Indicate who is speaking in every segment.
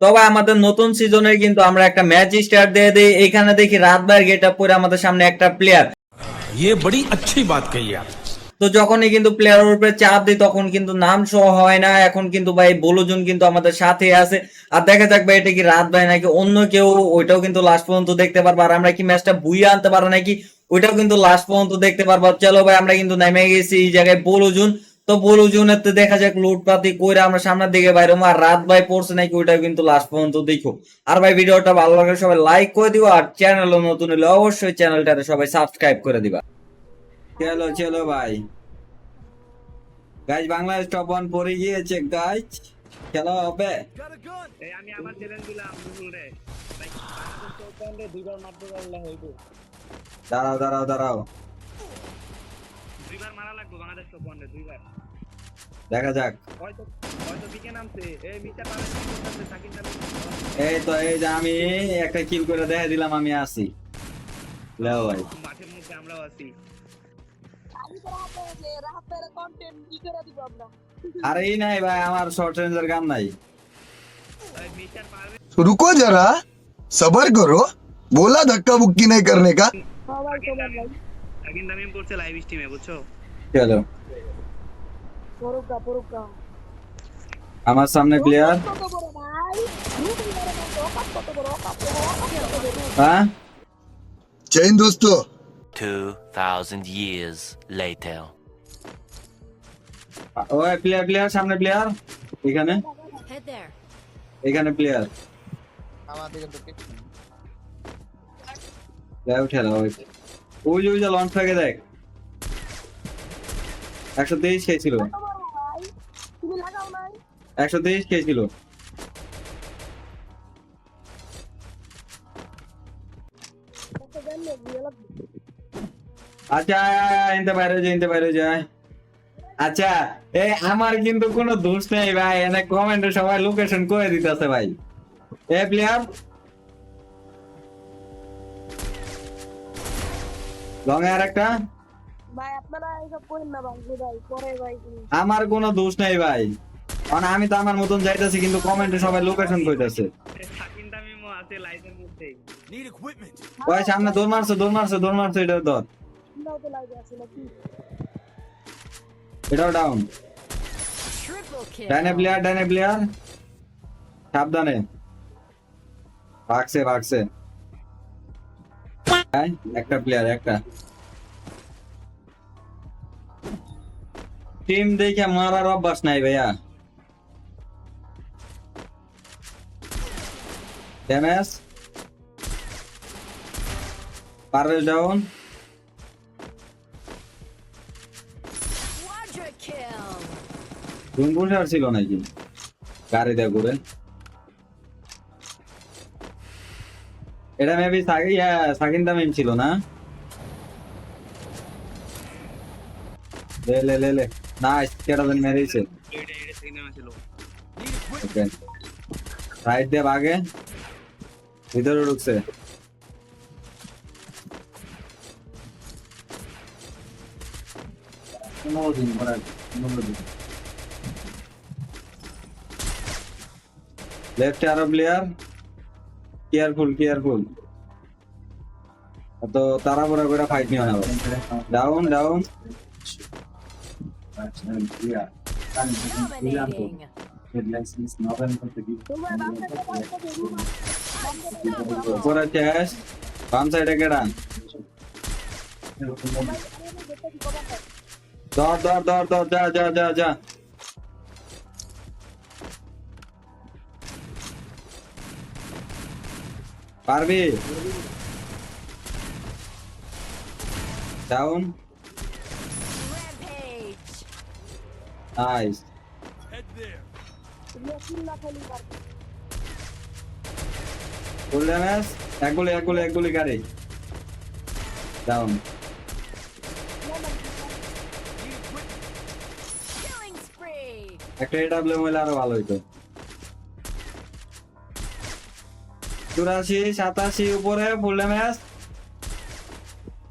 Speaker 1: তবে আমাদের নতুন সিজনের কিন্তু আমরা একটা ম্যাচ স্টার্ট দিয়ে দিই এখানে দেখি রাত ভাইয়ের গেট আপ পরে আমাদের সামনে একটা প্লেয়ার
Speaker 2: ये बड़ी अच्छी बात कही आप
Speaker 1: তো যখনই কিন্তু প্লেয়ারের উপরে চাপ দিই তখন কিন্তু নাম শো হয় না এখন কিন্তু ভাই বলুজন কিন্তু আমাদের সাথে আছে আর দেখা যাক ভাই এটা কি রাত ভাই নাকি অন্য কেউ ওইটাও কিন্তু লাস্ট পর্যন্ত দেখতে পারবো আর আমরা কি ম্যাচটা বুইয়ে আনতে পারবো নাকি ওইটাও কিন্তু লাস্ট পর্যন্ত দেখতে পারবো চলো ভাই আমরা কিন্তু নেমে গেছি এই জায়গায় বলুজুন তো বলুজুনের তো দেখা যাক লুটপাতি কইরা আমরা সামনের দিকে বাইরে আর রাত ভাই পড়ছে নাকি ওইটাও কিন্তু লাস্ট পর্যন্ত দেখো। আর ভাই ভিডিওটা ভালো লাগলে সবাই লাইক করে দিও আর চ্যানেল নতুন হলে অবশ্যই চ্যানেলটাতে সবাই সাবস্ক্রাইব করে দিবা। চলো চলো ভাই। গাইজ বাংলাদেশ টপ ওয়ান পরে গিয়েছে গাইজ খেলা হবে।
Speaker 3: এই আমি আমার চ্যালেঞ্জ দিলাম রে। দুইবার মারতে পারলে হইব।
Speaker 1: দাঁড়াও দাঁড়াও দাঁড়াও।
Speaker 3: দুইবার মারা লাগবে বাংলাদেশ চৌকান্ডে দুইবার
Speaker 1: দেখা যাক
Speaker 3: হয়তো হয়তো দিকে নামছে এই মিটার পাবে নামছে সাকিন নামছে
Speaker 1: এই তো এই যে আমি একটা কিল করে দেখা দিলাম আমি আসি লেও ভাই
Speaker 3: মাঠের মধ্যে আমরাও আছি
Speaker 4: আমি তো রাতে যে রাতের কন্টেন্ট ই করে দিব আমরা
Speaker 1: আরে এই নাই ভাই আমার শর্ট রেঞ্জের গান নাই
Speaker 3: ওই মিটার পারবে
Speaker 5: रुको जरा सबर करो बोला धक्का बुक्की नहीं करने का
Speaker 3: কিন্তু আমি পড়ছে লাইভ স্ট্রিমে বুঝছো
Speaker 1: চলো
Speaker 4: পরুকা পরুকা
Speaker 1: আমার সামনে
Speaker 4: ক্লিয়ার
Speaker 1: হ্যাঁ
Speaker 5: চেইন দোস্ত
Speaker 6: 2000 years later
Speaker 1: ওই প্লেয়ার প্লেয়ার সামনে প্লেয়ার এখানে
Speaker 7: এখানে প্লেয়ার
Speaker 1: আমাদের কিন্তু প্লেয়ার উঠে দাও ওই ওই যে লঞ্চ প্যাকে দেখ। একশো তেইশ খেয়েছিল। একশো তেইশ খেয়েছিল। আচ্ছা এনতে বাইরে যায় এনতে বাইরে যায় আচ্ছা এই আমার কিন্তু কোনো দোষ নেই ভাই এনে কমেন্টে সবাই লোকেশন করে দিতেছে ভাই। এ প্লেয়ার আমার দোষ নাই ভাই। আমি তো আমার মতন কিন্তু কমেন্টে সবাই লোকেশন কইতাছে। ওই সামনে এটা ধর। এটাও ডাউন ডাইনে প্লেয়ার ডাইনে প্লেয়ার সাবধানে। ভাগছে ভাগছে। একটা প্লেয়ার একটা। টিম দেখে মারার অভ্যাস নাই ভাইয়া। ড্যামেজ পারভেজ ডাউন ছিল নাকি? গাড়ি দেয় ঘুরে। এটা মেবি সাকিন দামিম ছিল না? লে লে লে লে। নাইস কেটা দিন মেরেছে ওকে রাইট দিয়ে ভাগে ভিতরে ঢুকছে। পনেরো দিন, পরে দিন। লেফট আরও প্লেয়ার কেয়ারফুল কেয়ারফুল তো তাড়াহুড়া করে ফাইট নিও না ডাউন ডাউন উপরে যা যা যা যা। পারবে? ডাউন নাইস এক গাড়ি। একটা এডাব্লিউ হলে আরও ভালো হইতো। চুরাশি, সাতাশি উপরে ফুল ড্যামেজ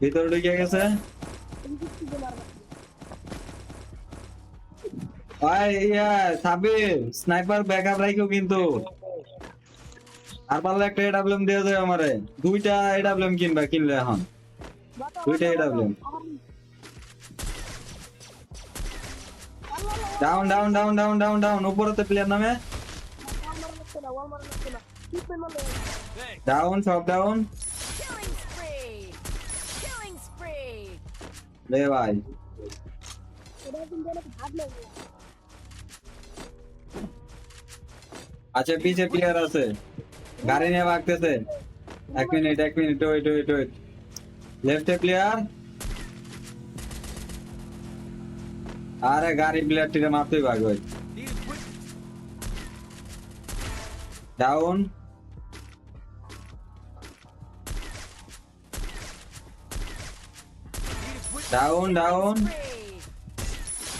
Speaker 1: ভিতরে ঢুকে গেছে। ভাই, ইয়া সাবির স্নাইপার কিন্তু। আর পারলে একটা এডাব্লিউএম দিয়ে যায় আমারে। দুইটা এডাব্লিউএম কিনবা, কিনলে এখন। দুইটা AWM down down down down down down উপরেতে player নামে। ডাউন সব ডাউন. রে ভাই আচ্ছা পিছে প্লেয়ার আছে। গাড়ি নিয়ে ভাগতেছে। এক মিনিট এক মিনিট ওয়েট ওয়েট ওয়েট লেফটে প্লেয়ার আরে গাড়ি প্লেয়ার টিরে মারতেই ভাগ
Speaker 2: equipment.
Speaker 1: Down Down,
Speaker 7: down.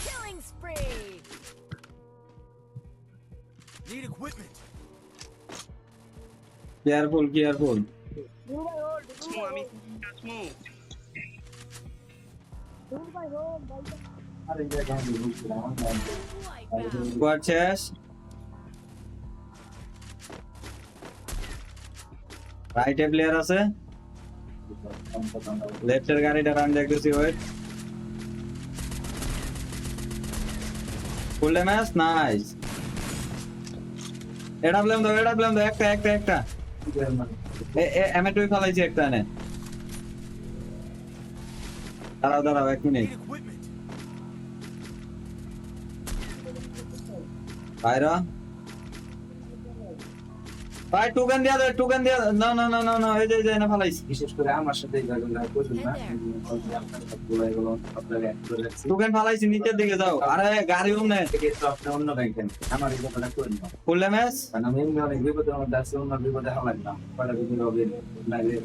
Speaker 7: Killing spree.
Speaker 2: Need equipment.
Speaker 4: Careful,
Speaker 7: careful.
Speaker 1: Purchase. Right a player আছে লেফটের গাড়িটা রান দেখতেছি ওয়েট ফুল ম্যাচ নাইস এটা ব্লেম দাও এটা ব্লেম দাও, একটা একটা একটা। এ এ এমে একটা নে দাঁড়াও দাঁড়াও, এক মিনিট। বাইরা ভাই টুকেন দিয়া দে টুকেন দিয়া না না না না না এই যে যে না ফালাইছি।
Speaker 8: বিশেষ করে আমার সাথে না। এগুলো আপনাকে অ্যাড করে রাখছি।
Speaker 1: টুকেন ফালাইছি নিচের দিকে যাও। আরে গাড়ি উমনে
Speaker 8: থেকে তো আপনি অন্য ব্যাংকেন আমার এই কথাটা করে নিন
Speaker 1: ফুল
Speaker 8: কারণ আমি এমনি অনেক বিপদের মধ্যে আছি অন্য বিপদে হালাক না। পরে বিপদ হবে নাইলে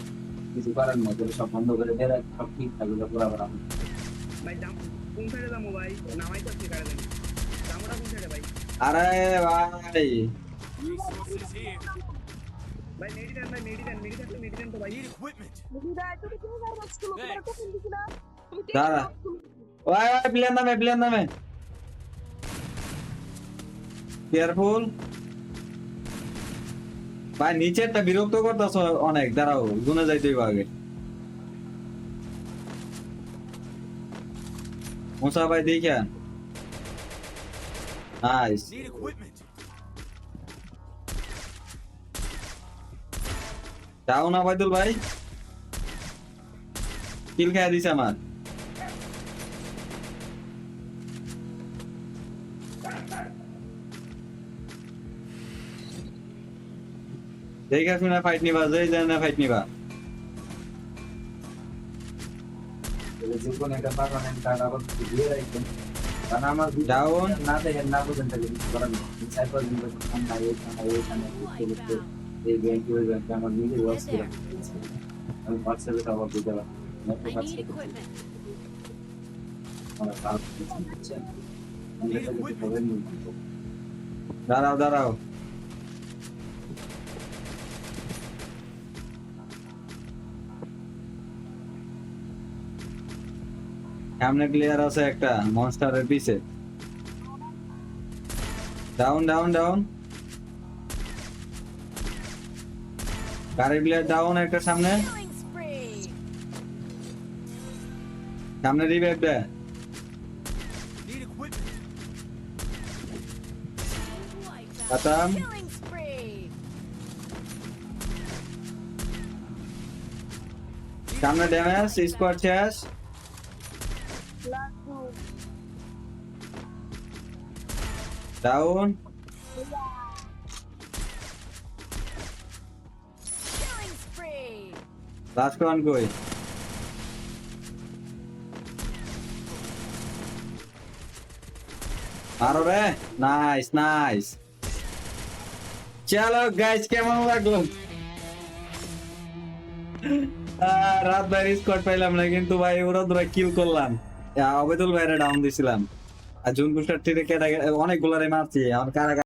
Speaker 8: কিছু করার মধ্যে সব বন্ধ করে দেয় সব ঠিক থাকবে পুরো আবার
Speaker 3: ভাই জাম কোন সাইডে যাব ভাই? নামাই তো কি কারে দেন জামুটা কোন সাইডে ভাই?
Speaker 1: আরে ভাই। কেয়ারফুল ভাই নিচেরটা বিরক্ত করতেছ অনেক। দাঁড়াও গুনে যাইতে আগে। মুসা ভাই দেখা নাইস
Speaker 2: Need equipment.
Speaker 1: যাও না বাইদুল ভাই কিল খাই দিছে আমার দেখা শুনে ফাইট নিবা যেই যায় না ফাইট নিবা Down.
Speaker 8: না দেখেন না বুঝেন এই ব্যাংকে ওই ব্যাংকে আমার নিজের ওয়াশ করে আমি হোয়াটসঅ্যাপে তো আবার আমার কাজ দিচ্ছেন আমি প্রবলেম নেই
Speaker 1: দাঁড়াও দাঁড়াও। সামনে প্লেয়ার আছে একটা মনস্টারের পিছে। ডাউন ডাউন ডাউন গাড়ির প্লেয়ার ডাউন একটা সামনে. সামনে. Khatam.
Speaker 7: Killing spree.
Speaker 1: সামনে ড্যামেজ স্কোয়াড শেষ ডাউন ওয়ান কই? আরও রে? নাইস নাইস চলো গাইস কেমন লাগল? রাত ভাই স্কোয়াড পাইলাম না কিন্তু ভাই ওরা তোরা কিল করলাম। আহ, অবেদুল ভাইরা ডাউন দিছিলাম। আর জুন বুস্টার থেকে অনেক গুলারে মারছি আমার কারা